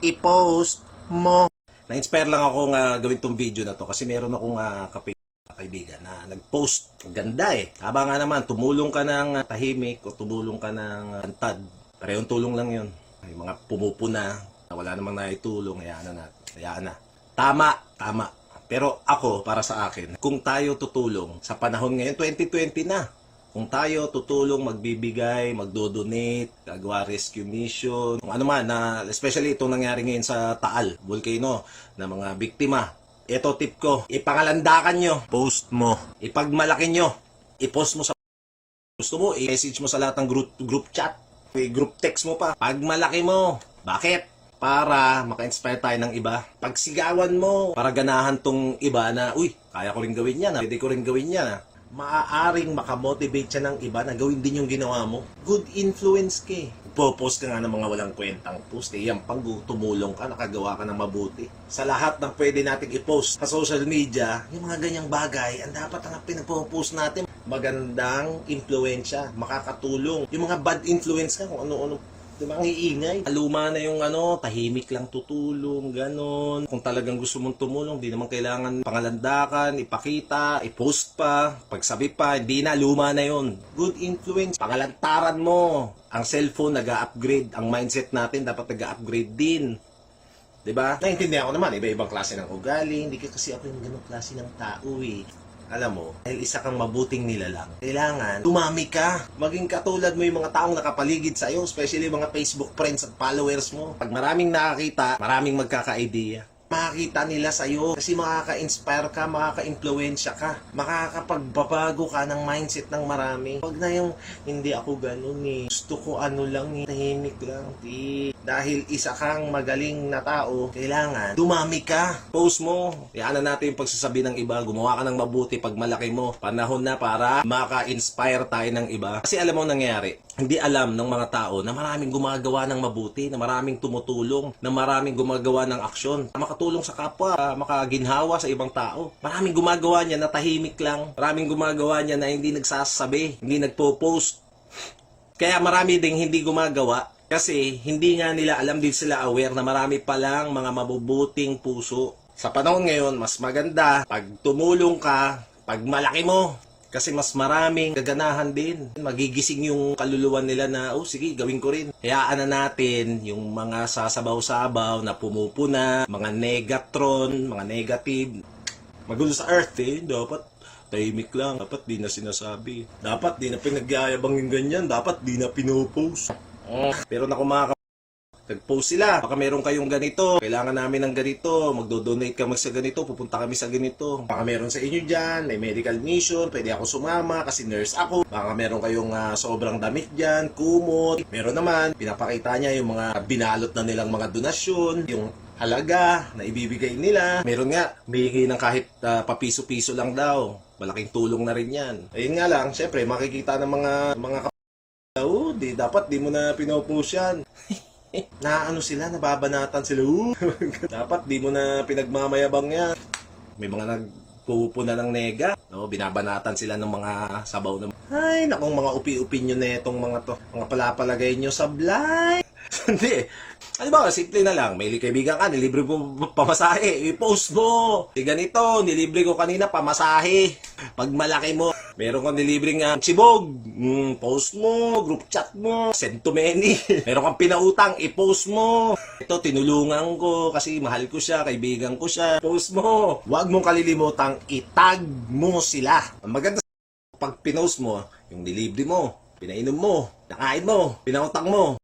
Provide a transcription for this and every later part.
i-post mo. Na-inspire lang ako nga gawin tong video na to kasi meron akong uh, kape kaibigan na nag-post. Ganda eh. Haba nga naman, tumulong ka ng ah, tahimik o tumulong ka ng antad. Parehong tulong lang yun. May mga pumupuna na wala namang naitulong, hayaan na natin. Hayaan na. Tama, tama. Pero ako, para sa akin, kung tayo tutulong sa panahon ngayon, 2020 na. Kung tayo tutulong, magbibigay, magdodonate, gagawa rescue mission, kung ano man, na, especially itong nangyari ngayon sa Taal, volcano, na mga biktima. Ito tip ko, ipangalandakan nyo, post mo, ipagmalaki nyo, i-post mo sa gusto mo, i-message mo sa lahat ng group, group chat, i-group text mo pa. Pag malaki mo, bakit? Para maka-inspire tayo ng iba. Pagsigawan mo, para ganahan tong iba na, uy, kaya ko rin gawin yan, ah. pwede ko rin gawin yan. ah." Maaaring makamotivate siya ng iba na gawin din yung ginawa mo. Good influence ka eh. Popost ka nga ng mga walang kwentang post. Eh, yan pag tumulong ka, nakagawa ka ng mabuti. Sa lahat ng pwede nating i-post sa social media, yung mga ganyang bagay, ang dapat ang pinapopost natin, magandang impluensya, makakatulong. Yung mga bad influence ka, kung ano-ano, di ba, ang iingay. Luma na yung ano, tahimik lang tutulong, ganon. Kung talagang gusto mong tumulong, di naman kailangan pangalandakan, ipakita, i-post pa, pagsabi pa, hindi na, luma na yun. Good influence, pangalantaran mo. Ang cellphone nag-upgrade, ang mindset natin dapat nag-upgrade din. 'Di ba? Naintindihan ko naman, iba-ibang klase ng ugali, hindi ka kasi ako yung ganong klase ng tao eh. Alam mo, dahil isa kang mabuting nilalang, kailangan tumami ka. Maging katulad mo yung mga taong nakapaligid sa iyo, especially mga Facebook friends at followers mo. Pag maraming nakakita, maraming magkaka-idea. Makakita nila sa iyo kasi makaka-inspire ka, makaka-influensya ka, makakapagbabago ka ng mindset ng marami. Huwag na yung hindi ako ganun eh. Gusto ko ano lang eh, tahimik lang. Di. Dahil isa kang magaling na tao, kailangan dumami ka. Post mo. Yan na natin yung pagsasabi ng iba. Gumawa ka ng mabuti pag malaki mo. Panahon na para maka-inspire tayo ng iba. Kasi alam mo ang nangyari, hindi alam ng mga tao na maraming gumagawa ng mabuti, na maraming tumutulong, na maraming gumagawa ng aksyon, na makatulong sa kapwa, makaginhawa sa ibang tao. Maraming gumagawa niya na tahimik lang. Maraming gumagawa niya na hindi nagsasabi, hindi nagpo-post. Kaya marami ding hindi gumagawa kasi hindi nga nila alam din sila aware na marami palang mga mabubuting puso. Sa panahon ngayon, mas maganda pag tumulong ka, pag malaki mo, kasi mas maraming gaganahan din. Magigising yung kaluluwa nila na, oh sige, gawin ko rin. Hayaan na natin yung mga sasabaw-sabaw na pumupuna, mga negatron, mga negative. Magulo sa earth eh, dapat tahimik lang. Dapat di na sinasabi. Dapat di na pinagyayabang yung ganyan. Dapat di na pinopost. Pero na kung mga Nag-post sila. Baka meron kayong ganito. Kailangan namin ng ganito. Magdo-donate kami sa ganito. Pupunta kami sa ganito. Baka meron sa inyo dyan. May medical mission. Pwede ako sumama kasi nurse ako. Baka meron kayong ah, sobrang damit dyan. Kumot. Meron naman. Pinapakita niya yung mga binalot na nilang mga donasyon. Yung halaga na ibibigay nila. Meron nga, bigay ng kahit ah, papiso-piso lang daw. Malaking tulong na rin yan. Ayun nga lang, syempre, makikita ng mga mga Oo, di dapat di mo na pinopost yan. na ano sila, nababanatan sila. "Oo." dapat di mo na pinagmamayabang yan. May mga nagpupuna ng nega, no? binabanatan sila ng mga sabaw ng ay, nakong mga upi-opinion na itong mga to, mga palapalagay nyo sa blind. Hindi. Ba, simple na lang. May kaibigan ka, nilibre ko pamasahe. I-post mo. Si ganito, nilibre ko kanina pamasahe. Pag malaki mo, meron kang nilibre nga sibog. Mm, post mo, group chat mo, send to many. meron kang pinautang, i-post mo. Ito, tinulungan ko kasi mahal ko siya, kaibigan ko siya. Post mo. Huwag mong kalilimutang itag mo sila. Ang maganda pag pinost mo, yung delivery mo, pinainom mo, nakain mo, pinautang mo,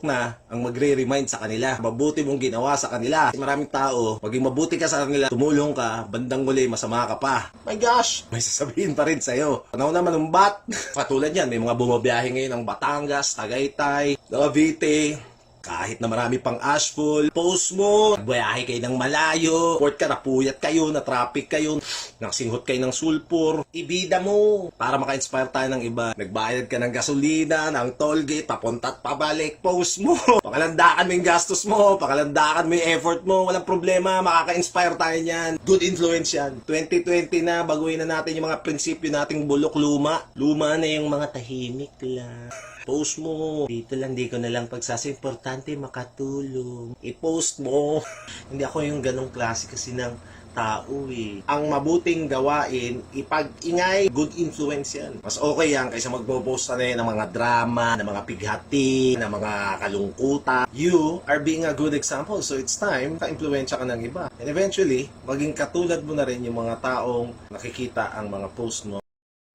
na ang magre-remind sa kanila. Mabuti mong ginawa sa kanila. Maraming tao, maging mabuti ka sa kanila, tumulong ka, bandang muli, masama ka pa. My gosh! May sasabihin pa rin sa'yo. Panahon na manumbat. Katulad yan, may mga bumabiyahe ngayon ng Batangas, Tagaytay, Cavite, kahit na marami pang ashful, post mo, nagbayahe kayo ng malayo, port ka, napuyat kayo, na traffic kayo, nakasinghot kayo ng sulpur, ibida mo para maka-inspire tayo ng iba. Nagbayad ka ng gasolina, ng tollgate, papunta at pabalik, post mo. Pakalandakan mo yung gastos mo, pakalandakan mo yung effort mo, walang problema, makaka-inspire tayo niyan. Good influence yan. 2020 na, baguhin na natin yung mga prinsipyo nating bulok luma. Luma na yung mga tahimik lang. Post mo. Dito lang, di ko na lang pagsasa. Importante makatulong. I-post mo. Hindi ako yung ganong klase kasi ng tao eh. Ang mabuting gawain, ipag-ingay, good influence yan. Mas okay yan kaysa magpo-post na ng mga drama, ng mga pighati, ng mga kalungkutan. You are being a good example. So it's time, ka-influensya ka ng iba. And eventually, maging katulad mo na rin yung mga taong nakikita ang mga post mo.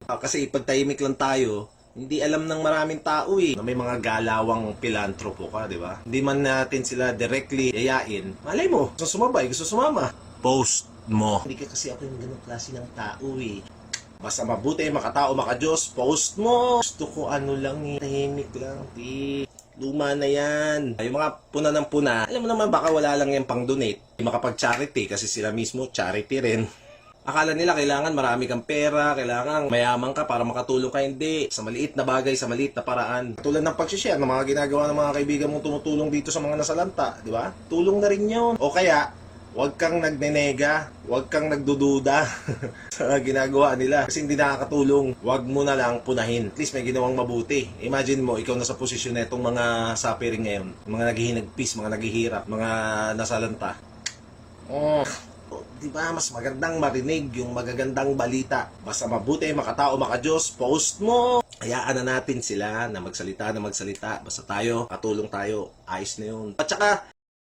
Ah, Kasi ipagtahimik lang tayo, hindi alam ng maraming tao eh na may mga galawang pilantropo ka, di ba? Hindi man natin sila directly yayain. Malay mo, gusto sumabay, gusto sumama. Post mo. Hindi ka kasi ako yung ganong klase ng tao eh. Basta mabuti, makatao, makajos, post mo. Gusto ko ano lang eh, tahimik lang, ti. Luma na yan. Yung mga puna ng puna, alam mo naman baka wala lang yung pang-donate. Makapag-charity kasi sila mismo charity rin. Akala nila kailangan marami kang pera, kailangan mayaman ka para makatulong ka. Hindi. Sa maliit na bagay, sa maliit na paraan. Tulad ng pag-share ng mga ginagawa ng mga kaibigan mong tumutulong dito sa mga nasalanta. Di ba? Tulong na rin yun. O kaya, huwag kang nagnenega, huwag kang nagdududa sa ginagawa nila. Kasi hindi nakakatulong. Huwag mo na lang punahin. At least may ginawang mabuti. Imagine mo, ikaw na sa posisyon na itong mga suffering ngayon. Mga naghihinagpis, mga naghihirap, mga nasalanta. Oh, di ba mas magandang marinig yung magagandang balita. Basta mabuti, makatao, makajos, post mo. Hayaan na natin sila na magsalita na magsalita. Basta tayo, katulong tayo, ayos na yun. At saka,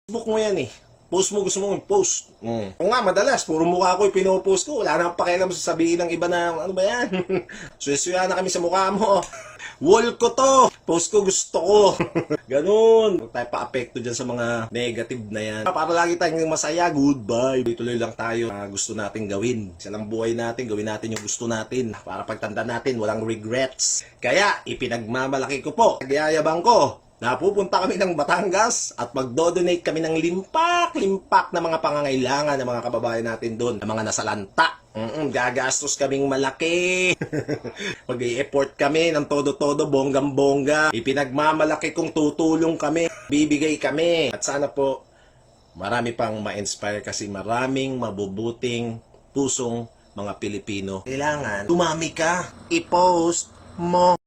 Facebook mo yan eh. Post mo, gusto mo post. Mm. O nga, madalas, puro mukha ko yung pinopost ko. Wala na pakialam sa sabihin ng iba na, ano ba yan? Suya-suya na kami sa mukha mo. Wall ko to. Post ko gusto ko. Ganun. Huwag tayo pa-apekto dyan sa mga negative na yan. Para lagi tayong masaya, goodbye. Tuloy lang tayo na gusto natin gawin. Sa lang buhay natin, gawin natin yung gusto natin. Para pagtanda natin, walang regrets. Kaya, ipinagmamalaki ko po. Nagyayabang ko. Napupunta kami ng Batangas at magdo-donate kami ng limpak-limpak na mga pangangailangan ng mga kababayan natin doon, ng mga nasalanta. Mm gagastos kaming malaki. mag effort kami ng todo-todo, bonggang-bongga. Ipinagmamalaki kong tutulong kami. Bibigay kami. At sana po, marami pang ma-inspire kasi maraming mabubuting pusong mga Pilipino. Kailangan, tumami ka. I-post mo.